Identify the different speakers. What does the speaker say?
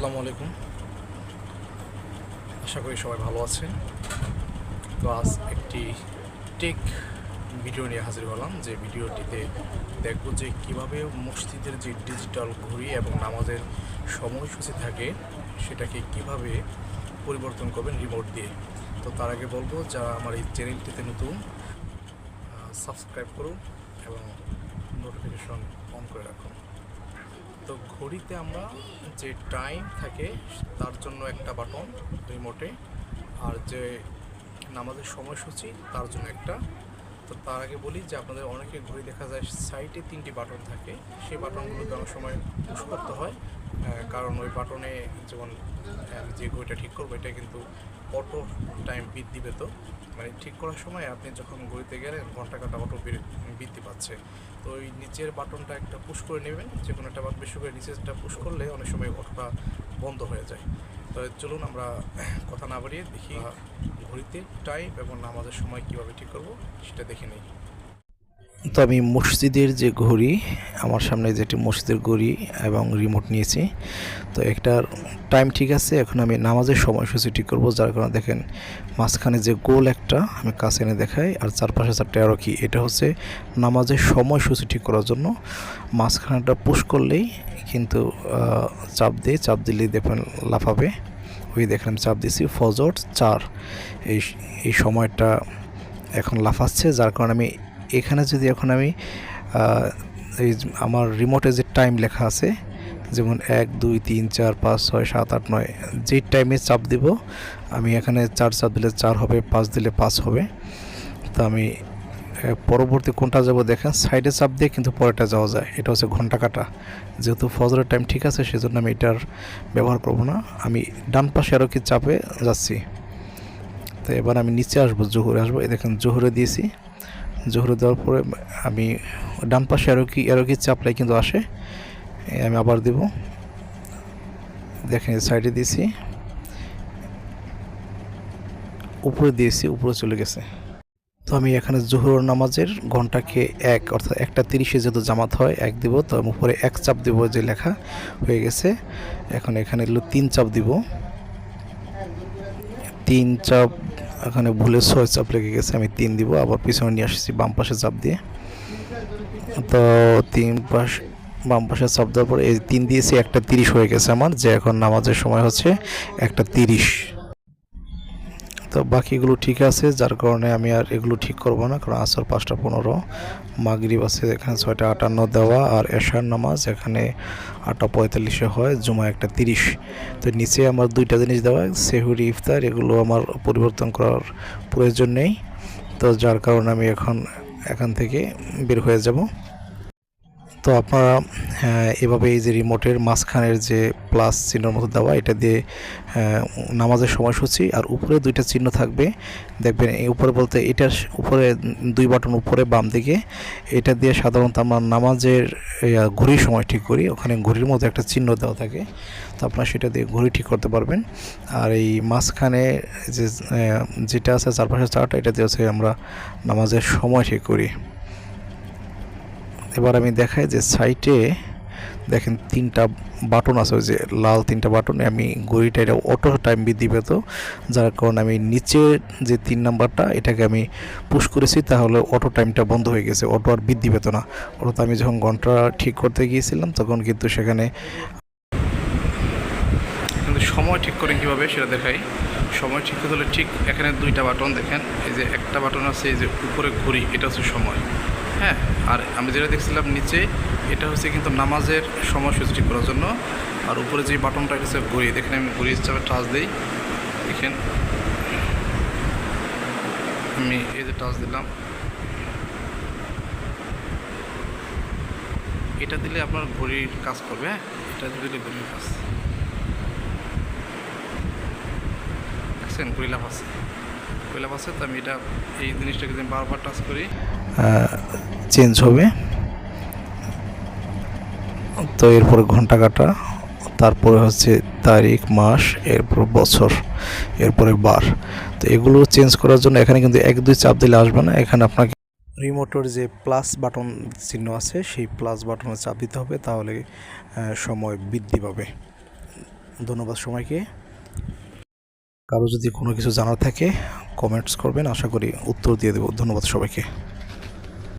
Speaker 1: আসসালামু আলাইকুম আশা করি সবাই ভালো আছেন তো আজ একটি টেক ভিডিও নিয়ে হাজির হলাম যে ভিডিওটিতে দেখব যে কিভাবে মসজিদের যে ডিজিটাল ঘড়ি এবং নামাজের সময়সূচি থাকে সেটাকে কিভাবে পরিবর্তন করবেন রিমোট দিয়ে তো তার আগে বলবো যারা আমার এই চ্যানেলটিতে নতুন সাবস্ক্রাইব করুন এবং নোটিফিকেশন অন করে রাখুন তো ঘড়িতে আমরা যে টাইম থাকে তার জন্য একটা বাটন রিমোটে আর যে নামাজের সময়সূচি তার জন্য একটা তো তার আগে বলি যে আপনাদের অনেকে ঘড়ি দেখা যায় সাইটে তিনটি বাটন থাকে সেই বাটনগুলোকে অনেক সময় পুশ করতে হয় কারণ ওই বাটনে যেমন যে ঘড়িটা ঠিক করবো এটা কিন্তু অটো টাইম বৃদ্ধি পেত মানে ঠিক করার সময় আপনি যখন ঘড়িতে গেলেন ঘন্টা কাটা অটো বৃদ্ধি পাচ্ছে তো ওই নিচের বাটনটা একটা পুশ করে নেবেন যে কোনো একটা বেশি করে নিচেরটা পুশ করলে অনেক সময় অটোটা বন্ধ হয়ে যায় তো চলুন আমরা কথা না বাড়িয়ে দেখি ঘড়িতে টাইম এবং নামাজের সময় কীভাবে ঠিক করবো সেটা দেখে নেই
Speaker 2: তো আমি মসজিদের যে ঘড়ি আমার সামনে যেটি মসজিদের ঘড়ি এবং রিমোট নিয়েছি তো একটার টাইম ঠিক আছে এখন আমি নামাজের সময়সূচি ঠিক করবো যার কারণে দেখেন মাঝখানে যে গোল একটা আমি কাছে এনে দেখাই আর চারপাশে চারটে আরও কি এটা হচ্ছে নামাজের সময়সূচি ঠিক করার জন্য মাঝখানেটা পুশ করলেই কিন্তু চাপ দিয়ে চাপ দিলেই দেখবেন লাফাবে ওই দেখলাম চাপ দিছি ফজর চার এই এই সময়টা এখন লাফাচ্ছে যার কারণে আমি এখানে যদি এখন আমি এই আমার রিমোটে যে টাইম লেখা আছে যেমন এক দুই তিন চার পাঁচ ছয় সাত আট নয় যে টাইমে চাপ দিব আমি এখানে চার চাপ দিলে চার হবে পাঁচ দিলে পাঁচ হবে তো আমি পরবর্তী কোনটা যাবো দেখেন সাইডে চাপ দিয়ে কিন্তু পরেটা যাওয়া যায় এটা হচ্ছে ঘন্টা কাটা যেহেতু ফজরের টাইম ঠিক আছে সেজন্য আমি এটার ব্যবহার করব না আমি ডান পাশে আরও কি চাপে যাচ্ছি তো এবার আমি নিচে আসবো জোহরে আসবো এই দেখেন জোহরে দিয়েছি জোহরে দেওয়ার পরে আমি ডান পাশে আরও কি আরও কি চাপলাই কিন্তু আসে আমি আবার দেব দেখেন সাইডে দিয়েছি উপরে দিয়েছি উপরে চলে গেছে তো আমি এখানে জোহর নামাজের ঘন্টাকে এক অর্থাৎ একটা তিরিশে যত জামাত হয় এক দিব তো আমি উপরে এক চাপ দিব যে লেখা হয়ে গেছে এখন এখানে তিন চাপ দিব তিন চাপ এখানে ভুলে ছয় চাপ লেগে গেছে আমি তিন দিব আবার পিছনে নিয়ে আসছি বাম পাশে চাপ দিয়ে তো তিন পাশ বাম পাশে চাপ দেওয়ার পর এই তিন দিয়েছি একটা তিরিশ হয়ে গেছে আমার যে এখন নামাজের সময় হচ্ছে একটা তিরিশ তো বাকিগুলো ঠিক আছে যার কারণে আমি আর এগুলো ঠিক করব না কারণ আসর পাঁচটা পনেরো মাগরিব আছে এখানে ছয়টা আটান্ন দেওয়া আর এশার নামাজ এখানে আটটা পঁয়তাল্লিশে হয় জুমা একটা তিরিশ তো নিচে আমার দুইটা জিনিস দেওয়া সেহুরি ইফতার এগুলো আমার পরিবর্তন করার প্রয়োজন নেই তো যার কারণে আমি এখন এখান থেকে বের হয়ে যাব তো আপনারা এভাবে এই যে রিমোটের মাঝখানের যে প্লাস চিহ্নর মতো দেওয়া এটা দিয়ে নামাজের সময়সূচি আর উপরে দুইটা চিহ্ন থাকবে দেখবেন এই উপরে বলতে এটার উপরে দুই বাটন উপরে বাম দিকে এটা দিয়ে সাধারণত আমরা নামাজের ঘড়ির সময় ঠিক করি ওখানে ঘড়ির মতো একটা চিহ্ন দেওয়া থাকে তো আপনারা সেটা দিয়ে ঘড়ি ঠিক করতে পারবেন আর এই মাঝখানে যে যেটা আছে চারপাশে চারটা এটা দিয়ে হচ্ছে আমরা নামাজের সময় ঠিক করি এবার আমি দেখাই যে সাইটে দেখেন তিনটা বাটন আছে ওই যে লাল তিনটা বাটনে আমি ঘড়িটা এটা অটো টাইম বৃদ্ধি পেত যার কারণে আমি নিচে যে তিন নাম্বারটা এটাকে আমি পুশ করেছি তাহলে অটো টাইমটা বন্ধ হয়ে গেছে অটো আর বৃদ্ধি পেত না অর্থাৎ আমি যখন ঘন্টা ঠিক করতে গিয়েছিলাম তখন কিন্তু সেখানে কিন্তু সময় ঠিক করে কীভাবে সেটা দেখাই সময় ঠিক করতে হলে ঠিক এখানে দুইটা বাটন দেখেন এই যে একটা বাটন আছে এই যে উপরে ঘড়ি এটা হচ্ছে সময় হ্যাঁ আর আমি যেটা দেখছিলাম নিচে এটা হচ্ছে কিন্তু নামাজের সময়সূচিটি করার জন্য আর উপরে যে বাটনটা হচ্ছে ঘড়ি দেখেন আমি ঘুরি হিসাবে টাচ দিই দেখেন আমি এই যে টাচ দিলাম এটা দিলে আপনার ঘড়ির কাজ করবে হ্যাঁ এটা দিলে ঘড়ির কাজ দেখছেন কৈলাপ আছে কৈলাপ আছে তো আমি এটা এই জিনিসটাকে যদি বারবার টাচ করি চেঞ্জ হবে তো এরপরে ঘন্টা কাটা তারপরে হচ্ছে তারিখ মাস এরপর বছর এরপরে বার তো এগুলো চেঞ্জ করার জন্য এখানে কিন্তু এক দুই চাপ দিলে আসবে না এখানে আপনাকে রিমোটের যে প্লাস বাটন চিহ্ন আছে সেই প্লাস বাটনে চাপ দিতে হবে তাহলে সময় বৃদ্ধি পাবে ধন্যবাদ সময়কে কারো যদি কোনো কিছু জানার থাকে কমেন্টস করবেন আশা করি উত্তর দিয়ে দেব ধন্যবাদ সবাইকে